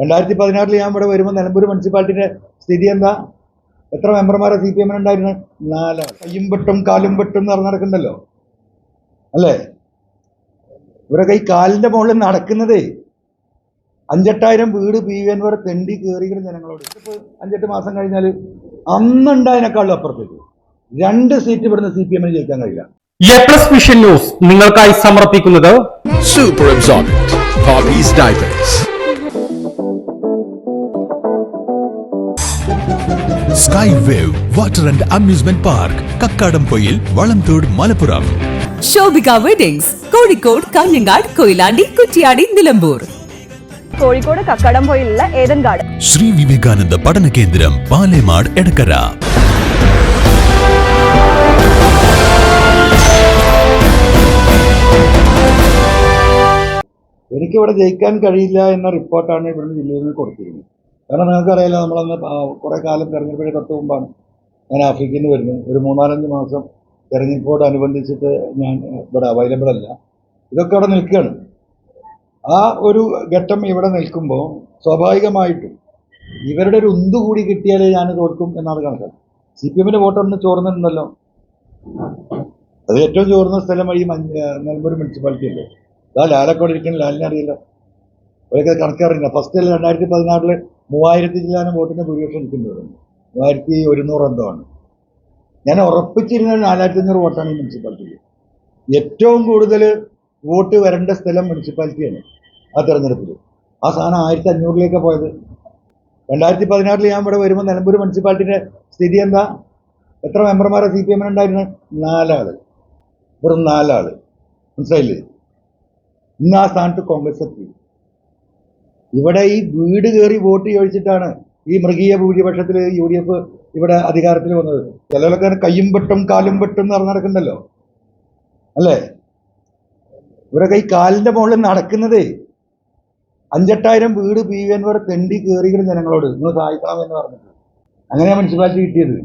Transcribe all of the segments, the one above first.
രണ്ടായിരത്തി പതിനാറിൽ ഞാൻ ഇവിടെ വരുമ്പോൾ നിലമ്പൂർ മുനിസിപ്പാലിറ്റിയുടെ സ്ഥിതി എന്താ? എത്ര മെമ്പർമാരെ സി പി എമ്മിനുണ്ടായിരുന്നു നാല് കയ്യും വെട്ടും കാലും വെട്ടും എന്ന് പറഞ്ഞ് നടക്കണ്ടല്ലോ അല്ലേ? ഇവരൊക്കെ ഈ കാലിന്റെ മുകളിൽ നടക്കുന്നതേ അഞ്ചെട്ടായിരം വീട് പി വി എൻ വരെ തെണ്ടി കയറിയിരുന്ന ജനങ്ങളോട്. ഇപ്പോൾ അഞ്ചെട്ട് മാസം കഴിഞ്ഞാൽ അന്നുണ്ടായതിനേക്കാളും അപ്പുറത്തേക്ക്. രണ്ട് സീറ്റ് ഇവിടുന്ന് സി പി എമ്മിന് ജയിക്കാൻ കഴിയില്ല. എ പ്ലസ് വിഷൻ ന്യൂസ് നിങ്ങൾക്കായി സമർപ്പിക്കുന്നത് Super sky wave water and amusement park Kakkadampoyil Valamthode Malappuram Shobhika weddings Kozhikode Kanhangad Koyilandy Kuttiady Nilambur Kozhikode കക്കടംപൊയിലുള്ള Ethankad Shri Vivekananda പഠന കേന്ദ്രം പാലേമാട് എടക്കര എനിക്കിവിടെ ജയിക്കാൻ കഴിയില്ല എന്ന റിപ്പോർട്ടാണ് ഇവിടുന്ന് ജില്ലയിൽ നിന്ന് കൊടുത്തിരുന്നത് കാരണം നിങ്ങൾക്കറിയാലോ നമ്മളന്ന് കുറേ കാലം തെരഞ്ഞെടുപ്പിന് തൊട്ട് മുമ്പാണ് ഞാൻ ആഫ്രിക്കയിൽ നിന്ന് വരുന്നത്. ഒരു മൂന്നാലഞ്ച് മാസം തെരഞ്ഞെടുപ്പോട് അനുബന്ധിച്ചിട്ട് ഞാൻ ഇവിടെ അവൈലബിൾ അല്ല. ഇതൊക്കെ അവിടെ നിൽക്കുകയാണ്. ആ ഒരു ഘട്ടം ഇവിടെ നിൽക്കുമ്പോൾ സ്വാഭാവികമായിട്ടും ഇവരുടെ ഒരു ഉന്തു കൂടി കിട്ടിയാലേ ഞാൻ തോൽക്കും എന്നാണ് കണക്ക് സി പി എമ്മിന്റെ വോട്ടൊന്ന് ചോർന്നിട്ടുണ്ടല്ലോ. അത് ഏറ്റവും ചോർന്ന സ്ഥലം ഈ നെൽമൂർ മുനിസിപ്പാലിറ്റി അല്ലേ? ഇതാ ലാലക്കോട് ഇരിക്കുന്ന ലാലിനെ അറിയില്ല. അവരൊക്കെ കണക്കറിയില്ല ഫസ്റ്റ് രണ്ടായിരത്തി പതിനാറിൽ മൂവായിരത്തി ശതമാനം വോട്ടിന് ഭൂരിപക്ഷം നിൽക്കുന്നത് മൂവായിരത്തി ഒരുന്നൂറ് എന്തോ ആണ് ഞാൻ ഉറപ്പിച്ചിരുന്ന നാലായിരത്തി അഞ്ഞൂറ് വോട്ടാണ് ഈ മുനിസിപ്പാലിറ്റിയിൽ ഏറ്റവും കൂടുതൽ വോട്ട് വരേണ്ട സ്ഥലം മുനിസിപ്പാലിറ്റിയാണ് ആ തെരഞ്ഞെടുപ്പിൽ ആ സാധനം ആയിരത്തി അഞ്ഞൂറിലേക്ക് പോയത്. രണ്ടായിരത്തി പതിനാറിൽ ഞാൻ ഇവിടെ വരുമ്പോൾ നിലമ്പൂർ മുനിസിപ്പാലിറ്റിയുടെ സ്ഥിതി എന്താ? എത്ര മെമ്പർമാരെ സി പി എമ്മിനുണ്ടായിരുന്നു നാലാൾ വെറും നാലാൾ മനസ്സിലായില്ലേ? ഇന്ന് ആ സ്ഥാനത്ത് കോൺഗ്രസ് എത്തി. ഇവിടെ ഈ വീട് കയറി വോട്ട് ചോദിച്ചിട്ടാണ് ഈ മൃഗീയ ഭൂരിപക്ഷത്തിൽ യു ഡി എഫ് ഇവിടെ അധികാരത്തിൽ വന്നത്. ചിലരൊക്കെ കയ്യും പെട്ടും കാലും പെട്ടും പറഞ്ഞ് നടക്കണ്ടല്ലോ അല്ലേ? ഇവരൊക്കെ ഈ കാലിന്റെ മുകളിൽ നടക്കുന്നതേ അഞ്ചെട്ടായിരം വീട് പി വി വരെ തെണ്ടി കയറിയിരുന്ന ജനങ്ങളോട്. നിങ്ങൾ സഹായിക്കണം എന്ന് പറഞ്ഞിട്ട്. അങ്ങനെയാണ് മുനിസിപ്പാലിറ്റി കിട്ടിയത്.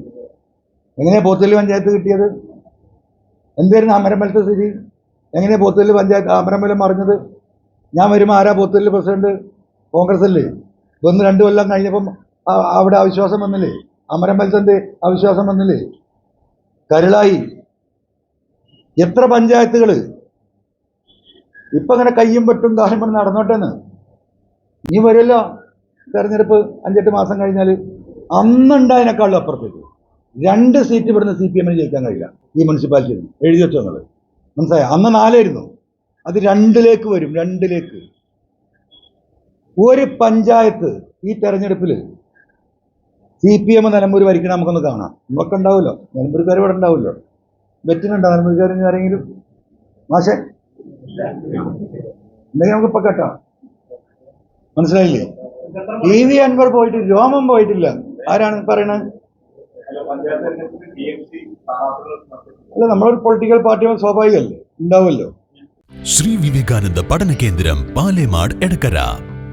എങ്ങനെയാണ് പോത്തല്ലി പഞ്ചായത്ത് കിട്ടിയത്? എന്തായിരുന്നു അമരമ്പലത്തെ സ്ഥിതി? എങ്ങനെയാണ് പോത്തല്ലി പഞ്ചായത്ത് അമരമ്പലം മറിഞ്ഞത്? ഞാൻ വരുമ്പോൾ ആരാ പോത്തല്ലി പ്രസിഡന്റ്? കോൺഗ്രസ് അല്ലേ ഒന്ന് രണ്ട് കൊല്ലം കഴിഞ്ഞപ്പം അവിടെ അവിശ്വാസം വന്നില്ലേ? അമരമ്പലത്തിന്റെ അവിശ്വാസം വന്നില്ലേ? കരുളായി. എത്ര പഞ്ചായത്തുകൾ? ഇപ്പൊ അങ്ങനെ കയ്യും പറ്റും പറഞ്ഞ് നടന്നോട്ടെന്ന്. ഇനി വരുമല്ലോ? തെരഞ്ഞെടുപ്പ് അഞ്ചെട്ട് മാസം കഴിഞ്ഞാൽ അന്നുണ്ടായതിനേക്കാളും അപ്പുറത്തേക്ക്. രണ്ട് സീറ്റ് ഇവിടുന്ന് സി പി എമ്മിന് ജയിക്കാൻ കഴിയില്ല ഈ മുനിസിപ്പാലിറ്റിയിൽ എഴുതി വെച്ചോ നിങ്ങൾ മനസ്സിലായോ? അന്ന് നാലായിരുന്നു. അത് രണ്ടിലേക്ക് വരും രണ്ടിലേക്ക്. ഒരു പഞ്ചായത്ത് ഈ തെരഞ്ഞെടുപ്പിൽ സി പി എം നിലമ്പൂർ ഭരിക്കണം നമുക്കൊന്ന് കാണാം. നമ്മളൊക്കെ ഉണ്ടാവുമല്ലോ. നിലമ്പൂർക്കാർ ഇവിടെ ഉണ്ടാവുമല്ലോ. വെറ്റിനുണ്ടോ നിലമ്പൂർക്കാരൻ ആരെങ്കിലും? മാഷെ? ഉണ്ടെങ്കിൽ നമുക്ക് ഇപ്പൊ കേട്ടോ. മനസ്സിലായില്ലേ? ഇ വി അൻവർ പോയിട്ട് രോമം പോയിട്ടില്ല. ആരാണ് പറയണത് അല്ല നമ്മളൊരു പൊളിറ്റിക്കൽ പാർട്ടി സ്വാഭാവികമല്ലേ? ഉണ്ടാവുമല്ലോ. ശ്രീ വിവേകാനന്ദ പഠന കേന്ദ്രം പാലേമാട് എടക്കര.